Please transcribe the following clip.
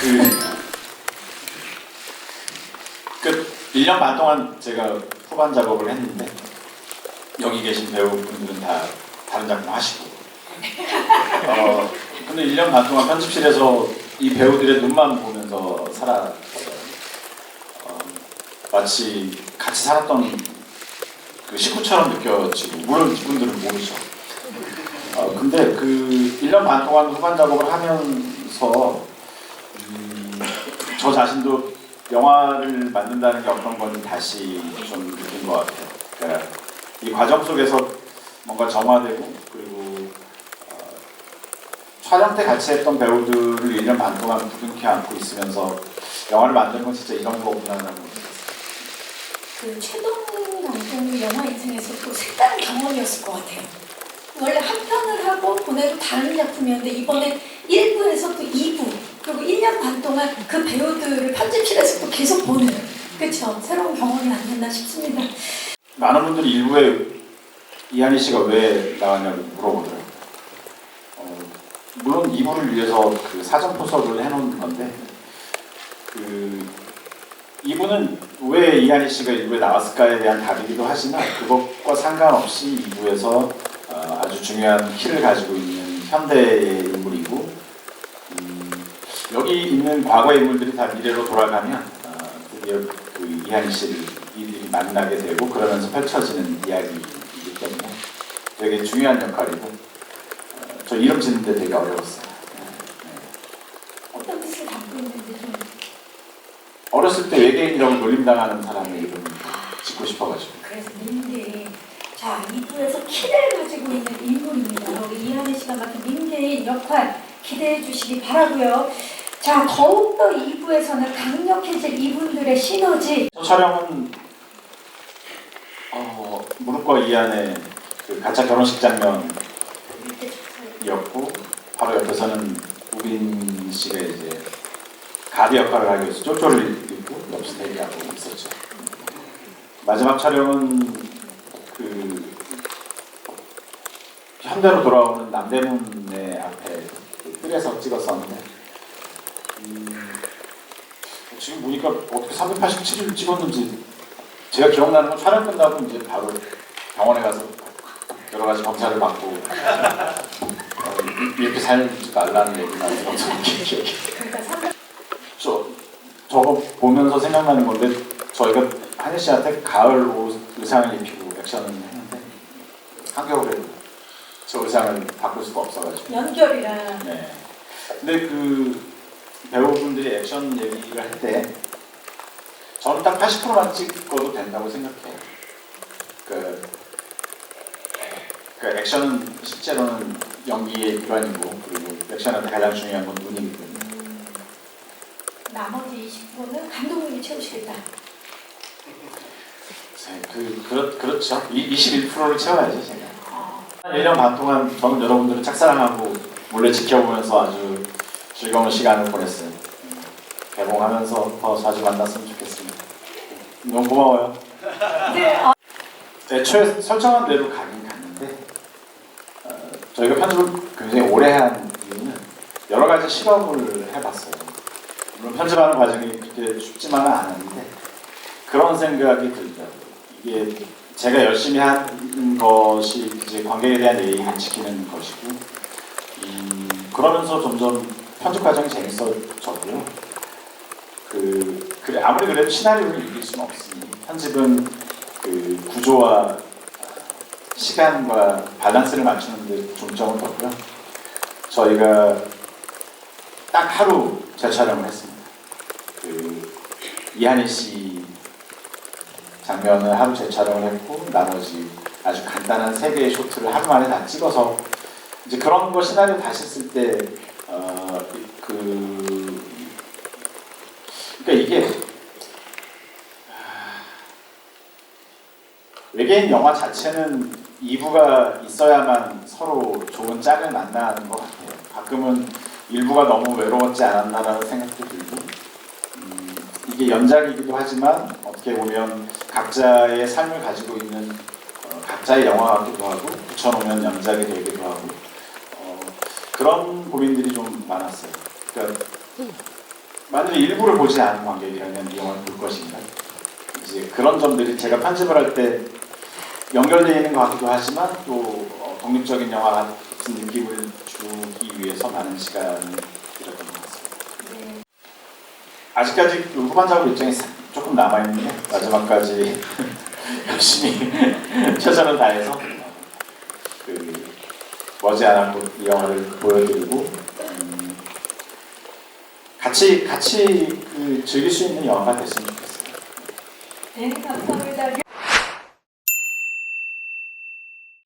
그, 그 1년 반 동안 제가 후반 작업을 했는데 여기 계신 배우분들은 다 다른 작품 하시고 어, 근데 1년 반 동안 편집실에서 이 배우들의 눈만 보면서 살았어요. 어, 마치 같이 살았던 그 식구처럼 느껴지고 물론 이분들은 모르죠. 어, 근데 그 1년 반 동안 후반 작업을 하면서 음, 저 자신도 영화를 만든다는 게 어떤 건지 다시 좀 느낀 것 같아요. 그러니까 이 과정 속에서 뭔가 정화되고 그리고 어, 촬영 때 같이 했던 배우들을 1년 반 동안 부둥켜 안고 있으면서 영화를 만드는 건 진짜 이런 거구나라는 그 최동 감독의 영화 인생에서 또 색다른 경험이었을 것 같아요. 원래 한 편을 하고 보내도 다른 작품이었는데 이번에 1부에서 또 2부 그리고 1년 반 동안 그 배우들을 편집실에서 또 계속 보는 그렇죠 새로운 경험이 아니었나 싶습니다. 많은 분들이 일부에 이한희 씨가 왜 나왔냐고 물어보더라고요. 어, 물론 이부를 위해서 그 사전 포석을 해놓은 건데 그 이부는 왜 이한희 씨가 일부에 나왔을까에 대한 답이기도 하지만 그것과 상관없이 이부에서 어, 아주 중요한 키를 가지고 있는 현대의 여기 있는 과거 인물들이 다 미래로 돌아가면 어, 드디어 그 이한희 씨를 이들이 만나게 되고 그러면서 펼쳐지는 이야기이기 때문에 되게 중요한 역할이고 어, 저 이름 짓는데 되게 어려웠어요. 네, 네. 어떤 뜻을 담고 있는지 좀 어렸을 때 외계인이라고 놀림당하는 사람의 이름 짓고 싶어가지고 그래서 민대 자 2부에서 키를 가지고 있는 인물입니다. 우리 이한희 씨가 맡은 민대의 역할 기대해 주시기 바라고요. 자 더욱더 2부에서는 강력해질 이분들의 시너지 첫 촬영은 어, 무릎과 이안의 그 가짜 결혼식 장면이었고 바로 옆에서는 우빈 씨가 이제 가드 역할을 하기 위해서 쪼쪼를 입고 옆에서 대기하고 있었죠. 마지막 촬영은 그 현대로 돌아오는 남대문의 앞에 그 뜰에서 찍었었는데 음, 지금 보니까 어떻게 387일 찍었는지 제가 기억나는 건 촬영 끝나고 이제 바로 병원에 가서 여러 가지 검사를 받고 어, 이렇게 살지 말라는 얘기나 이런 기억이. 저 저거 보면서 생각나는 건데 저희가 한희 씨한테 가을 옷 의상을 입히고 액션을 했는데 한겨울에 저 의상을 바꿀 수가 없어가지고. 연결이라 네. 근데 그 배우분들이 액션 얘기를 할 때 저는 딱 80%만 찍어도 된다고 생각해요. 그, 그 액션은 실제로는 연기의 일환이고 그리고 액션한테 가장 중요한 건 눈이기 때문에 음, 나머지 20%는 감독님이 채우시겠다. 네, 그, 그렇, 그렇죠. 이 21%를 채워야죠 제가. 어, 1년 반 동안 저는 여러분들을 짝사랑하고 몰래 지켜보면서 아주 즐거운 시간을 보냈어요. 음, 개봉하면서 더 자주 만났으면 좋겠습니다. 너무 고마워요. 네, 어, 애초에 설정한 대로 가긴 갔는데 어, 저희가 편집을 굉장히 오래 한 이유는 여러 가지 실험을 해봤어요. 물론 편집하는 과정이 그렇게 쉽지만은 않았는데 그런 생각이 들더라고요. 이게 제가 열심히 하는 것이 이제 관객에 대한 예의를 지키는 것이고 음, 그러면서 점점 편집 과정이 재밌어졌고요. 그 그래 아무리 그래도 시나리오를 이길 수는 없으니 편집은 그 구조와 시간과 밸런스를 맞추는 데 중점을 뒀고요. 저희가 딱 하루 재촬영을 했습니다. 그 이한희 씨 장면을 하루 재촬영을 했고 나머지 아주 간단한 세 개의 쇼트를 하루 만에 다 찍어서 이제 그런 거 시나리오 다시 쓸때 어, 그 그러니까 이게 외계인 영화 자체는 2부가 있어야만 서로 좋은 짝을 만나는 것 같아요. 가끔은 1부가 너무 외로웠지 않았나라는 생각도 들고 음, 이게 연작이기도 하지만 어떻게 보면 각자의 삶을 가지고 있는 어, 각자의 영화 같기도 하고 붙여놓으면 연작이 되기도 하고 어, 그런 고민들이 좀 많았어요. 그러니까 만약에 일부를 보지 않은 관객이라면 이 영화를 볼 것인가? 이제 그런 점들이 제가 편집을 할 때 연결되어 있는 것 같기도 하지만 또 어, 독립적인 영화 같은 느낌을 주기 위해서 많은 시간을 들였던 것 같습니다. 네. 아직까지 그 후반 작업 일정이 사- 조금 남아있는데 마지막까지 열심히 최선을 다해서 그 머지않았고 이 영화를 보여드리고 음, 같이 같이 그 즐길 수 있는 영화가 됐으면 좋겠어요. 네, 감사합니다.